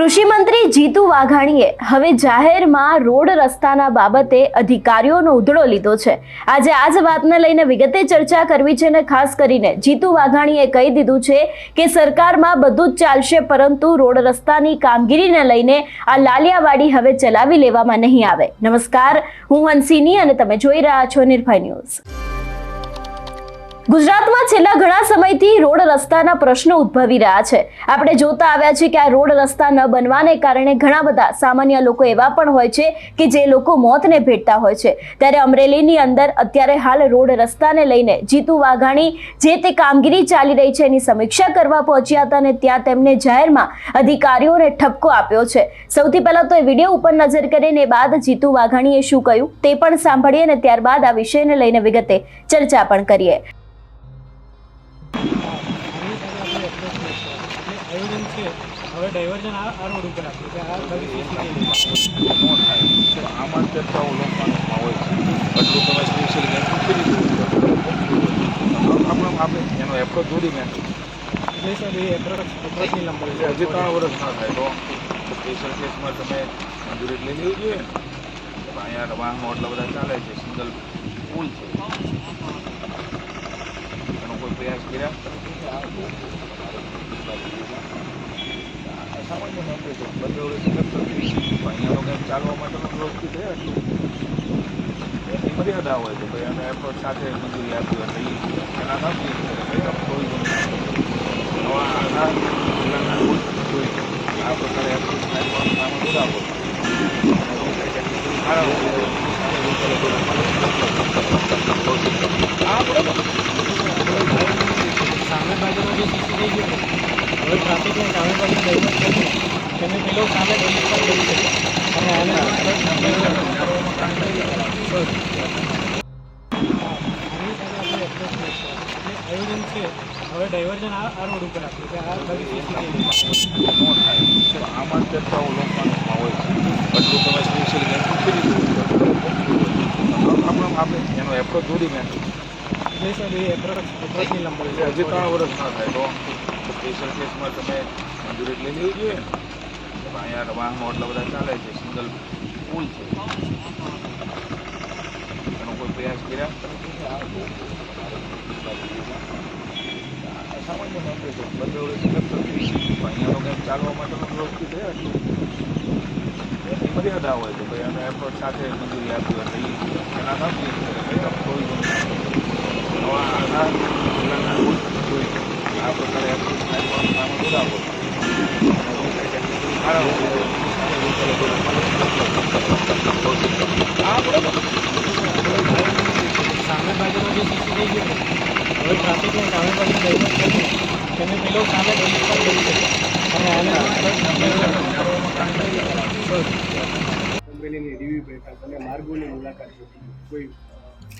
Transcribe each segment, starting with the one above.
કૃષિ મંત્રી જીતુ વાઘાણીએ હવે જાહેરમાં રોડ રસ્તાના બાબતે અધિકારીઓનો ઉધડો લીધો છે. આજે આ જ વાતને લઈને વિગતે ચર્ચા કરવી છે અને ખાસ કરીને જીતુ વાઘાણીએ કહી દીધું છે કે સરકારમાં બધું જ ચાલશે પરંતુ રોડ રસ્તાની કામગીરીને લઈને આ લાલિયાવાડી હવે ચલાવી લેવામાં નહીં આવે. નમસ્કાર, હું હંસિની અને તમે જોઈ રહ્યા છો નિર્ભય ન્યૂઝ. ગુજરાતમાં છેલ્લા ઘણા સમયથી રોડ રસ્તાના પ્રશ્નો ઉદ્ભવી રહ્યા છે. આપણે જોતા આવ્યા છે કે આ રોડ રસ્તા ન બનવાને કારણે ઘણા બધા સામાન્ય લોકો એવા પણ હોય છે કે જે લોકો મોતને ભેટતા હોય છે. ત્યારે અમરેલીની અંદર અત્યારે હાલ રોડ રસ્તાને લઈને જીતુ વાઘાણી જે તે કામગીરી ચાલી રહી છે એની સમીક્ષા કરવા પહોંચ્યા હતા અને ત્યાં તેમને જાહેરમાં અધિકારીઓને ઠપકો આપ્યો છે. સૌથી પહેલા તો એ વીડિયો ઉપર નજર કરીને બાદ જીતુ વાઘાણીએ શું કહ્યું તે પણ સાંભળીએ અને ત્યારબાદ આ વિષયને લઈને વિગતે ચર્ચા પણ કરીએ. છે. હવે ડાયવર્ઝન આ રોડ ઉપર આપ્યું છે. આ થાય આમાં જ ચર્ચાઓ લોકમાનસમાં હોય છે. એટલું તમે સ્પેશિયલ દીધું આપણે આપણે એનો એપ્રોચ જોડીને એટલે સર એ એપ્રોચ એપ્રોચની લંબાઈ એટલે હજી ત્રણ વર્ષ ના થાય તો સ્પેશિયલ કેસમાં તમે મંજૂરી લઈ લેવી જોઈએ. અહીંયા વાહનો એટલા બધા ચાલે છે સિંગલ પુલ છે. એનો કોઈ પ્રયાસ કર્યા? સામાન્ય નોંધે છે પણ અહીંયાનો કંઈક ચાલવા માટેનો વ્યવસ્થિત છે એની મર્યાદા હોય છે. ભાઈ, અમે એપ્રોચ સાથે મંજૂરી આપી એટલે એના નથી ભાઈ નવા આ પ્રકારે પણ સામે બોલાવો બરાબર સામે બાજુનો જે સીસીટીવી છે હવે ટ્રાફિકને લાઈટ પણ ડાયવર્ટ થશે તેને પેલો બંધ કરી શકે અને આને આયોજન છે હવે ડાયવર્ઝન આ આ રોડ ઉપર આપ્યું છે. આ છે આમાં ચર્ચાઓ લોકમાનસમાં હોય છે, એટલું તમે સ્પેશિયલ કરી દીધું આપણે એનો એપ્રોચ જોડીને હજી ત્રણ વર્ષ ના થાય તો સ્પેશિયલ કેસમાં તમે મંજૂરી લઈ લેવી જોઈએ અહીંયા વાહનો એટલા બધા ચાલે છે સિંગલ પુલ છે એનો કોઈ પ્રયાસ કર્યા બધે પણ અહીંયાનો કંઈક ચાલવા માટેનો વ્યવસ્થિત છે, એટલું. એની મર્યાદા હોય છે ભાઈ. અમે એપ્રોચ સાથે મંજૂરી આપી એટલે ઈ એના નથી ભાઈ આમ કોઈ નવા આના જિલ્લાના કોઈ જોઈ આ પ્રકારે એપ્રોચ થાય પણ સામે બોલાવો હા બરાબર સામે બાજુનો જે સીસીટીવી છે હવે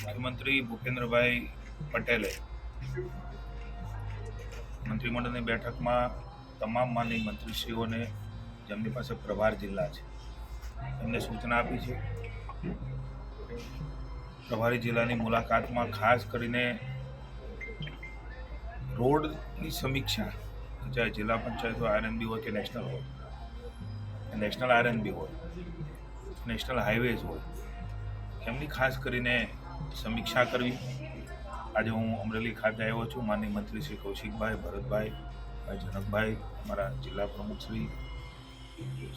મુખ્યમંત્રી ભૂપેન્દ્રભાઈ પટેલે મંત્રીમંડળની બેઠકમાં તમામ માનની મંત્રીશ્રીઓને જેમની પાસે પ્રભાર જિલ્લા છે, એમને સૂચના આપી છે. પ્રભારી જિલ્લાની મુલાકાતમાં ખાસ કરીને રોડની સમીક્ષા ચાહે જિલ્લા પંચાયત હોય આરએનબી હોય કે નેશનલ હોય નેશનલ આરએનબી હોય, નેશનલ હાઈવેઝ હોય, એમની ખાસ કરીને સમીક્ષા કરવી. આજે હું અમરેલી ખાતે આવ્યો છું, માનનીય મંત્રી શ્રી કૌશિકભાઈ ભરતભાઈ, ભાઈ જનકભાઈ, અમારા જિલ્લા પ્રમુખ શ્રી,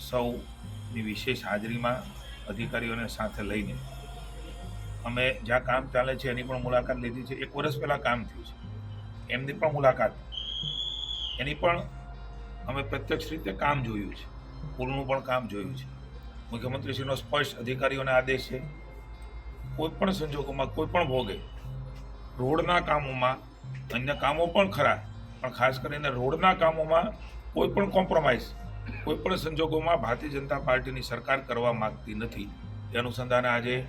સૌની વિશેષ હાજરીમાં અધિકારીઓને સાથે લઈને અમે જ્યાં કામ ચાલે છે એની પણ મુલાકાત લીધી છે. એક વર્ષ પહેલાં કામ થયું છે. એમની પણ મુલાકાત. એની પણ અમે પ્રત્યક્ષ રીતે કામ જોયું છે. પુલનું પણ કામ જોયું છે. મુખ્યમંત્રીશ્રીનો સ્પષ્ટ અધિકારીઓને આદેશ છે. કોઈ પણ સંજોગોમાં, કોઈ પણ ભોગે, રોડના કામોમાં, અન્ય કામો પણ ખરા, પણ ખાસ કરીને રોડના કામોમાં કોઈ પણ કોમ્પ્રોમાઇઝ, કોઈ પણ સંજોગોમાં ભારતીય જનતા પાર્ટીની સરકાર કરવા માગતી નથી. એ અનુસંધાને આજે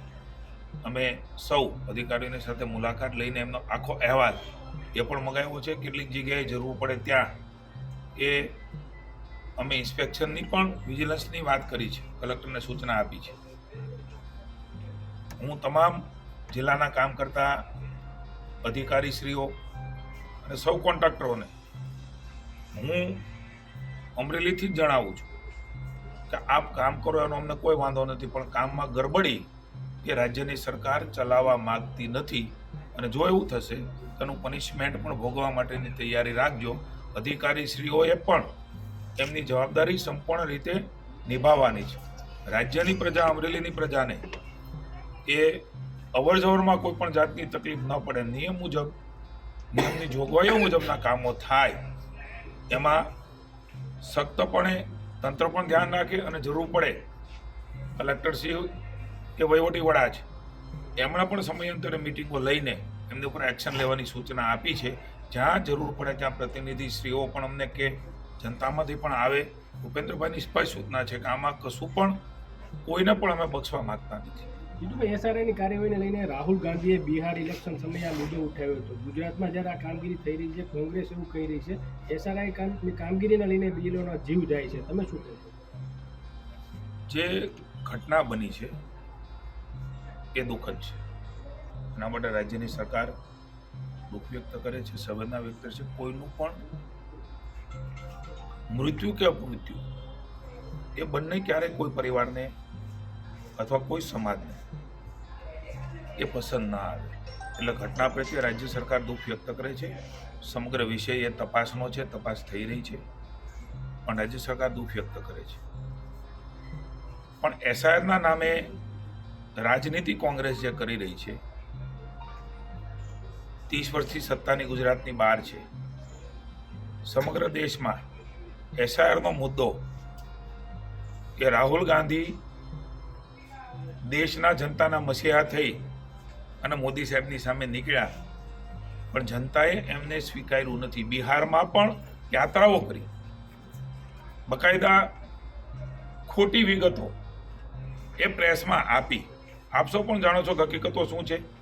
અમે સૌ અધિકારીઓની સાથે મુલાકાત લઈને એમનો આખો અહેવાલ એ પણ મગાવ્યો છે. કેટલીક જગ્યાએ જરૂર પડે ત્યાં એ અમે ઇન્સ્પેક્શનની પણ વિજિલન્સની વાત કરી છે. કલેક્ટરને સૂચના આપી છે. હું તમામ જિલ્લાના કામ કરતા અધિકારીશ્રીઓ અને સૌ કોન્ટ્રાક્ટરોને હું અમરેલીથી જ જણાવું છું કે આપ કામ કરો એનો અમને કોઈ વાંધો નથી, પણ કામમાં ગરબડી એ રાજ્યની સરકાર ચલાવવા માગતી નથી અને જો એવું થશે એનું પનિશમેન્ટ પણ ભોગવા માટેની તૈયારી રાખજો. અધિકારીશ્રીઓએ પણ એમની જવાબદારી સંપૂર્ણ રીતે નિભાવવાની છે. રાજ્યની પ્રજા, અમરેલીની પ્રજાને એ અવર જવરમાં કોઈ પણ જાતની તકલીફ ન પડે. નિયમ મુજબ, નિયમની જોગવાઈઓ મુજબના કામો થાય. એમાં સખ્તપણે તંત્ર પણ ધ્યાન રાખે અને જરૂર પડે. કલેક્ટરશ્રી કે વહીવટી વડા છે એમણે પણ સમયાંતરે મિટિંગો લઈને એમની ઉપર એક્શન લેવાની સૂચના આપી છે. જ્યાં જરૂર પડે ત્યાં પ્રતિનિધિશ્રીઓ પણ અમને કે જનતામાંથી પણ આવે. ભૂપેન્દ્રભાઈની સ્પષ્ટ સૂચના છે કે આમાં કશું પણ કોઈને પણ અમે બક્ષવા માંગતા નથી. જીતુભાઈ એસઆરઆઈની કાર્યવાહીને લઈને રાહુલ ગાંધીએ બિહાર ઇલેક્શન સમયે આ મુદ્દો ઉઠાવ્યો હતો. ગુજરાતમાં જ્યારે આ કામગીરી થઈ રહી છે કોંગ્રેસ એવું કહી રહી છે એસઆરઆઈ કામગીરીને લઈને બીએલઓનો જીવ જાય છે. તમે શું કહેશો? જે ઘટના બની છે એ દુઃખદ છે. એના માટે રાજ્યની સરકાર દુઃખ વ્યક્ત કરે છે, સંવેદના વ્યક્ત છે, કોઈનું પણ મૃત્યુ કે અપમૃત્યુ, એ બંને ક્યારેય કોઈ પરિવારને અથવા કોઈ સમાજને એ પસંદ ના આવે. એટલે ઘટના પ્રત્યે રાજ્ય સરકાર દુઃખ વ્યક્ત કરે છે. સમગ્ર વિષય એ તપાસનો છે, તપાસ થઈ રહી છે, પણ રાજ્ય સરકાર દુઃખ વ્યક્ત કરે છે. પણ એસઆઈઆરના નામે રાજનીતિ કોંગ્રેસ જે કરી રહી છે ત્રીસ વર્ષથી સત્તાની ગુજરાતની બહાર છે. સમગ્ર દેશમાં એસઆઈઆરનો મુદ્દો કે રાહુલ ગાંધી દેશના જનતાના મસીહા થઈ અને મોદી સાહેબની સામે નીકળ્યા. પણ જનતાએ એમને સ્વીકાર્યું નથી. બિહારમાં પણ યાત્રાઓ કરી. બકાયદા ખોટી વિગતો એ પ્રેસમાં આપી. આપ પણ જાણો છો હકીકતો શું છે?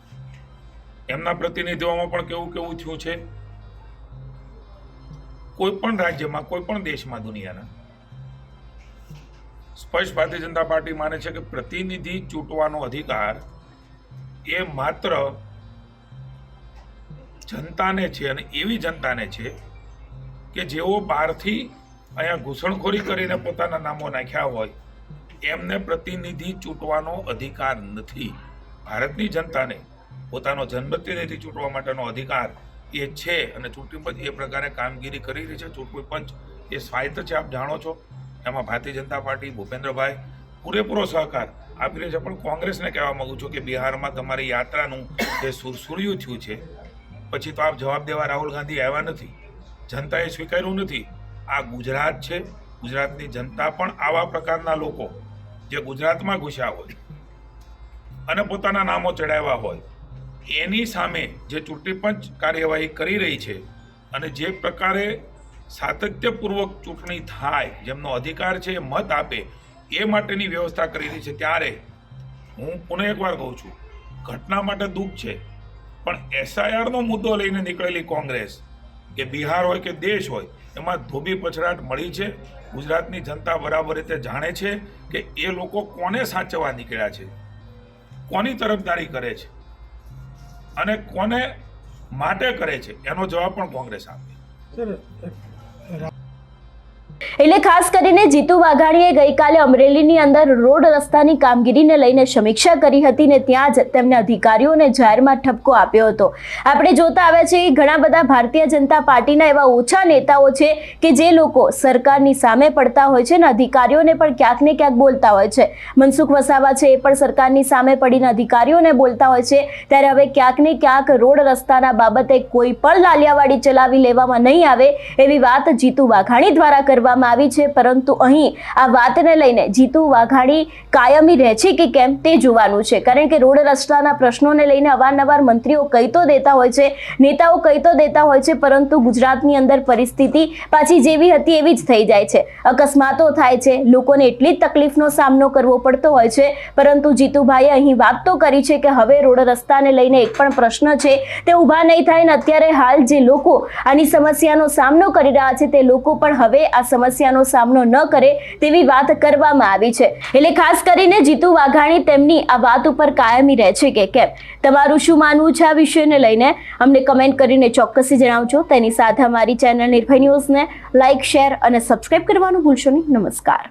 એમના પ્રતિનિધિઓમાં પણ કેવું કેવું થયું છે? કોઈ પણ રાજ્યમાં, કોઈ પણ દેશમાં દુનિયાના. સ્પષ્ટ ભારતીય જનતા પાર્ટી માને છે કે પ્રતિનિધિ ચૂંટવાનો અધિકાર એ માત્ર જનતાને છે અને એવી જનતાને છે કે જેઓ બહારથી અહીંયા ઘૂસણખોરી કરીને પોતાના નામો નાખ્યા હોય, એમને પ્રતિનિધિ ચૂંટવાનો અધિકાર નથી. ભારતની જનતાને પોતાનો જનપ્રતિનિધિ ચૂંટવા માટેનો અધિકાર એ છે અને ચૂંટણી પંચ એ પ્રકારે કામગીરી કરી રહી છે. ચૂંટણી પંચ એ સ્વાયત્ત છે, આપ જાણો છો. એમાં ભારતીય જનતા પાર્ટી, ભૂપેન્દ્રભાઈ, પૂરેપૂરો સહકાર આપી રહ્યો છે. પણ કોંગ્રેસને કહેવા માંગુ છું કે બિહારમાં તમારી યાત્રાનું જે સુરસુર્યું થયું છે, પછી તો આપ જવાબ દેવા રાહુલ ગાંધી આવ્યા નથી. જનતાએ સ્વીકાર્યું નથી. આ ગુજરાત છે. ગુજરાતની જનતા પણ આવા પ્રકારના લોકો જે ગુજરાતમાં ઘૂસ્યા હોય અને પોતાના નામો ચડાવ્યા હોય એની સામે જે ચૂંટણી પંચ કાર્યવાહી કરી રહી છે અને જે પ્રકારે સાતત્યપૂર્વક ચૂંટણી થાય, જેમનો અધિકાર છે એ મત આપે, એ માટેની વ્યવસ્થા કરી રહી છે. ત્યારે હું પુનઃ એકવાર કહું છું, ઘટના માટે દુઃખ છે, પણ એસઆઈઆરનો મુદ્દો લઈને નીકળેલી કોંગ્રેસ, કે બિહાર હોય કે દેશ હોય, એમાં ધોબી પછડાટ મળી છે. ગુજરાતની જનતા બરાબર રીતે જાણે છે કે એ લોકો કોને સાચવવા નીકળ્યા છે? કોની તરફદારી કરે છે? અને કોને માટે કરે છે? એનો જવાબ પણ કોંગ્રેસ આપે. સર એટલે ખાસ કરીને જીતુ વાઘાણીએ ગઈકાલે અમરેલીની અંદર રોડ રસ્તાની કામગીરીને લઈને સમીક્ષા કરી હતી ને ત્યાં જ તેમને અધિકારીઓને જાહેરમાં ઠપકો આપ્યો હતો. આપણે જોતા આવ્યા છે કે ઘણા બધા ભારતીય જનતા પાર્ટીના એવા ઓછા નેતાઓ છે કે જે લોકો સરકારની સામે પડતા હોય છે ને અધિકારીઓને પણ ક્યાંક ને ક્યાંક બોલતા હોય છે. મનસુખ વસાવા છે એ પણ સરકારની સામે પડીને અધિકારીઓને બોલતા હોય છે. ત્યારે હવે ક્યાંક ને ક્યાંક રોડ રસ્તાના બાબતે કોઈ પણ લાલિયાવાડી ચલાવી લેવામાં નહીં આવે એવી વાત જીતુ વાઘાણી દ્વારા કરવામાં આવી છે, પરંતુ અહીં આ વાતને લઈને જીતુ વાઘાણી કાયમી રહે છે કે કેમ તે જોવાનું છે. કારણ કે રોડ રસ્તાના પ્રશ્નોને લઈને અવારનવાર મંત્રીઓ કહી તો દેતા હોય છે, નેતાઓ કહી તો દેતા હોય છે, પરંતુ ગુજરાતની અંદર પરિસ્થિતિ પાછી જેવી હતી એવી જ થઈ જાય છે. અકસ્માતો થાય છે, લોકોને એટલી જ તકલીફનો સામનો કરવો પડતો હોય છે, પરંતુ જીતુભાઈએ અહીં વાત તો કરી છે કે હવે રોડ રસ્તાને લઈને એક પણ પ્રશ્ન છે, તે ઊભા નહીં થાય ને અત્યારે હાલ જે લોકો આની સમસ્યાનો સામનો કરી રહ્યા છે, તે લોકો પણ હવે આ સમસ્યાનો સામનો ન કરે તેવી વાત કરવામાં આવી છે. એટલે ખાસ કરીને જીતુ વાઘાણી તેમની આ વાત ઉપર કાયમી રહે છે કે કેમ? તમારું શું માનવું છે આ વિષયને લઈને? અમને કમેન્ટ કરીને ચોક્કસથી જણાવજો. તેની સાથે અમારી ચેનલ નિર્ભય ન્યૂઝને લાઇક શેર અને સબસ્ક્રાઇબ કરવાનું ભૂલશો નહીં. નમસ્કાર.